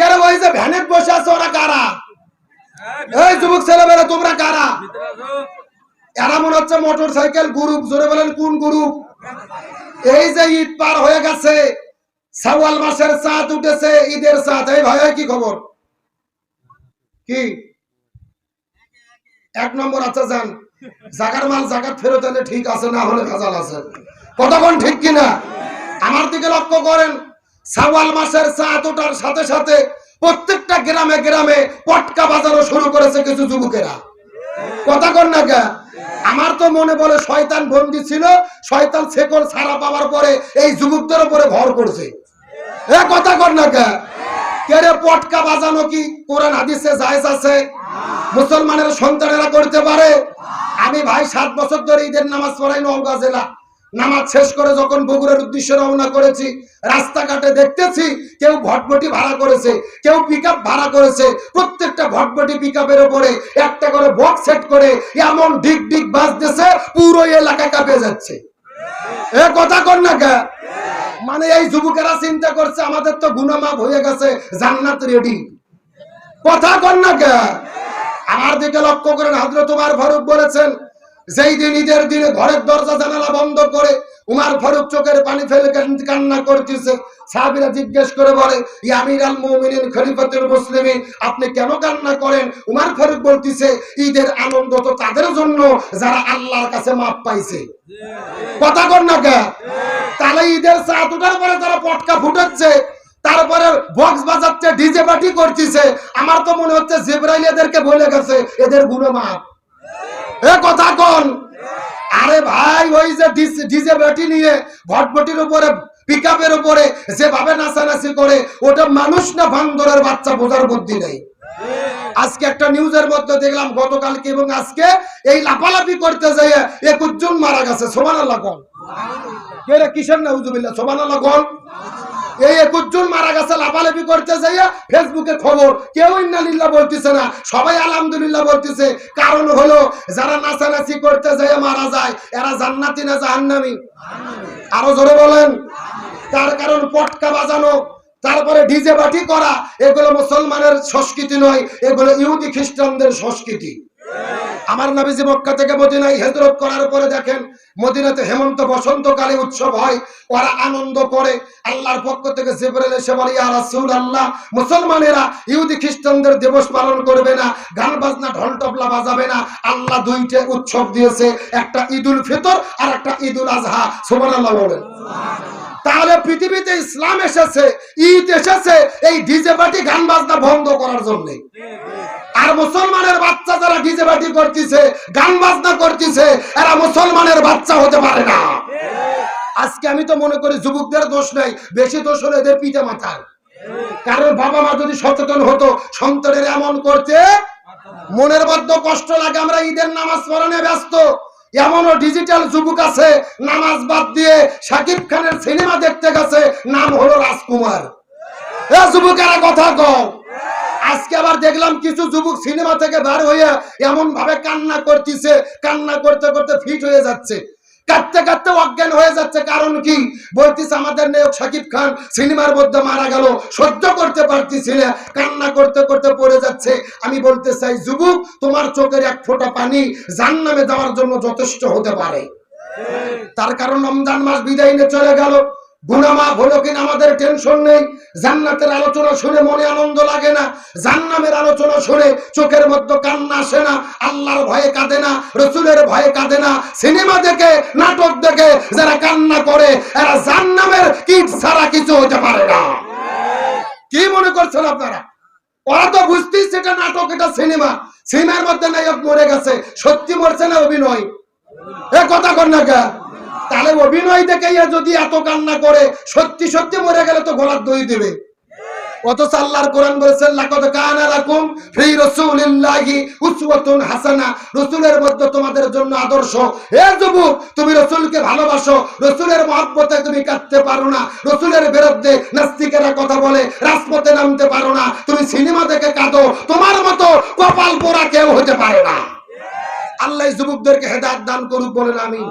কেন ওই যে ভ্যানে বসে আছে ওরা কারা? এই যুবক ছেলেবেলা তোমরা কারা? এরা মনে হচ্ছে মোটর সাইকেল গ্রুপ জোরে বলেন কোন গ্রুপ? এই যে ঈদ পার হয়ে গেছে সাওয়াল মাসের চাঁদ উঠেছে ঈদের চাঁদ। এই ভাই কি খবর? কি? এক নম্বর আচ্ছা যান। জাগার মাল জাগাত ফেরত এলে ঠিক আছে না হলে ভেজাল আছে। কতক্ষণ ঠিক কিনা? আমার দিকে লক্ষ্য করেন। সাওয়াল মাসের চাঁদ ওঠার সাথে সাথে প্রত্যেকটা গ্রামে গ্রামে পটকা বাজানো শুরু করেছে কিছু যুবকেরা। কথা কর না কে আমার তো মনে বলে শয়তান বন্দি ছিল, শয়তান শেকল ছাড়া পাওয়ার পরে এই যুবকদের উপরে ভর করছে। এ কথা কর না কে কেরে পটকা বাজানো কি কোরআন হাদিসে জায়েজ আছে? মুসলমানের সন্তানেরা করতে পারে? আমি ভাই সাত বছর ধরে ঈদের নামাজ পড়াই নওগাঁ জেলা। নামাজ শেষ করে যখন বগুড়ার উদ্দেশ্যে রওনা করেছি, রাস্তাঘাটে দেখতেছি কেউ ভটভটি ভাড়া করেছে, কেউ পিক ভাড়া করেছে। প্রত্যেকটা ভটভটি পিক আপের উপরে একটা করে বক্স সেট করে এমন ডিগ ডিগ বাজতেছে, পুরো এলাকা কাঁপে যাচ্ছে। এ কথা কর না কে? মানে এই যুবকেরা চিন্তা করছে, আমাদের তো গুনামাপ হয়ে গেছে, জান্নাত রেডি কথা কর না কে? আমার দিকে লক্ষ্য করেন হাজরত তোমার ফারুক বলেছেন ঈদের দিনে ঘরের দরজা জানালা বন্ধ করে উমার ফারুক চোখের পানি ফেলে কান্না করতেছে, সাহাবীরা জিজ্ঞেস করে বলে আল আপনি কেন কান্না করেন? উমার ফারুক বলতিছে, ঈদের আনন্দ তো তাদের জন্য যারা আল্লাহর কাছে মাপ পাইছে। কথা কর না কে? তাহলে ঈদের চাঁদ উঠার পরে তারা পটকা ফুটাচ্ছে, তারপরে বক্স বাজাচ্ছে ডিজে পার্টি করতেছে। আমার তো মনে হচ্ছে জেব্রাইল এদেরকে বলে গেছে, এদের গুণমাপ। কথা কোন। আরে ভাই, ওই যে ডিজে ব্যাটি নিয়ে ভটভটির উপরে পিকআপের উপরে যেভাবে নাচানাচি করে, ওটা মানুষ না বান্দরের বাচ্চা বোঝার বুদ্ধি নেই। আজকে একটা নিউজের মধ্যে দেখলাম, গতকালকে এবং আজকে এই লাফালাফি করতে যাই একুশ জন মারা গেছে। সোমান আল্লাহ কিসের নাউজুবিল্লাহ সোমান আল্লাহ কন। এই মারা গেছে, লাফালাফি ফেসবুকে খবর। কেউ বলতেছে না। সবাই আলহামদুলিল্লাহ বলতেছে। কারণ হলো, যারা নাচানাচি করতে মারা যায়, এরা জান্নাতি না জাহান্নামি? আরও জোরে বলেন। তার কারণ পটকা বাজানো, তারপরে ডিজে বাটি করা, এগুলো মুসলমানের সংস্কৃতি নয়, এগুলো ইহুদি খ্রিস্টানদের সংস্কৃতি। আমার নবীজি মক্কা থেকে মদিনায় হেজরত করার পরে দেখেন, মদিনাতে হেমন্ত বসন্তকালে উৎসব হয়। ওরা আনন্দ করে। আল্লাহর পক্ষ থেকে জিবরাইল এসে বলে, ইয়া রাসূলুল্লাহ, মুসলমানেরা ইহুদি খ্রিস্টানদের দিবস পালন করবে না, গান বাজনা, ঢোল তবলা বাজাবে না। আল্লাহ দুইটা উৎসব দিয়েছে, একটা ঈদুল ফিতর আর একটা ঈদুল আজহা। সুবহানাল্লাহ বলেন। তাহলে পৃথিবীতে ইসলাম এসেছে, ঈদ এসেছে, এই ডিজে পার্টি গান বাজনা বন্ধ করার জন্য। আর মুসলমানের বাচ্চা যারা ডিজে করতেছে, গান বাজনা করতেছে, এরা মুসলমানের বাচ্চা হতে পারে না। আজকে আমি তো মনে করি যুবকদের দোষ নাই, বেশি দোষ হলো এদের পিতা মাতার কারণ বাবা মা যদি সচেতন হতো, সন্তানের এমন করতে মনের মধ্যে কষ্ট লাগে, আমরা ঈদের নামাজ পড়ানো ব্যস্ত। এমনও ডিজিটাল যুবক আছে, নামাজ বাদ দিয়ে শাকিব খানের সিনেমা দেখতে গেছে, নাম হলো রাজকুমার। এ যুবকেরা কথা কও। আজকে আবার দেখলাম কিছু যুবক সিনেমা থেকে বার হয়ে এমন ভাবে কান্না করতেছে কান্না করতে করতে ফিট হয়ে যাচ্ছে। কাঁদতে কাঁদতে অজ্ঞান হয়ে যাচ্ছে। কারণ কি? বলতেছে আমাদের নায়ক শাকিব খান সিনেমার মধ্যে মারা গেল সহ্য করতে পারতেছি না কান্না করতে করতে পড়ে যাচ্ছে। আমি বলতে চাই যুবক তোমার চোখের এক ফোঁটা পানি জান্নামে যাওয়ার জন্য যথেষ্ট হতে পারে। তার কারণ রমজান মাস বিদায় নিয়ে চলে গেল। গুনামাপ হলো কিনা, আমাদের টেনশন নেই। জান্নাতের আলোচনা শুনে মনে আনন্দ লাগে না। জান্নামের আলোচনা শুনে চোখের মধ্যে কান্না আসে না। আল্লাহর ভয়ে কাঁদে না, রসুলের ভয়ে কাঁদে না। সিনেমা দেখে, নাটক দেখে যারা কান্না করে, এরা জান্নামের কিট ছাড়া কিছু হতে পারে না। কি মনে করছেন আপনারা? ওরা তো বুঝতেই সেটা নাটক, এটা সিনেমা। সিনেমার মধ্যে নায়ক মরে গেছে। সত্যি মরছে না অভিনয়? এ কথা কর না? তাহলে অভিনয় দেখে ইয়া যদি এত কান্না করে, সত্যি সত্যি মরে গেলে তো গলার দই দেবে। তুমি রাজপথে নামতে পারো না। তুমি সিনেমা দেখে কাঁদো। তোমার মতো কপাল পোড়া কেউ হতে পারে না। আল্লাহ যুবকদেরকে হেদায়েত দান করুক বলেন, আমিন।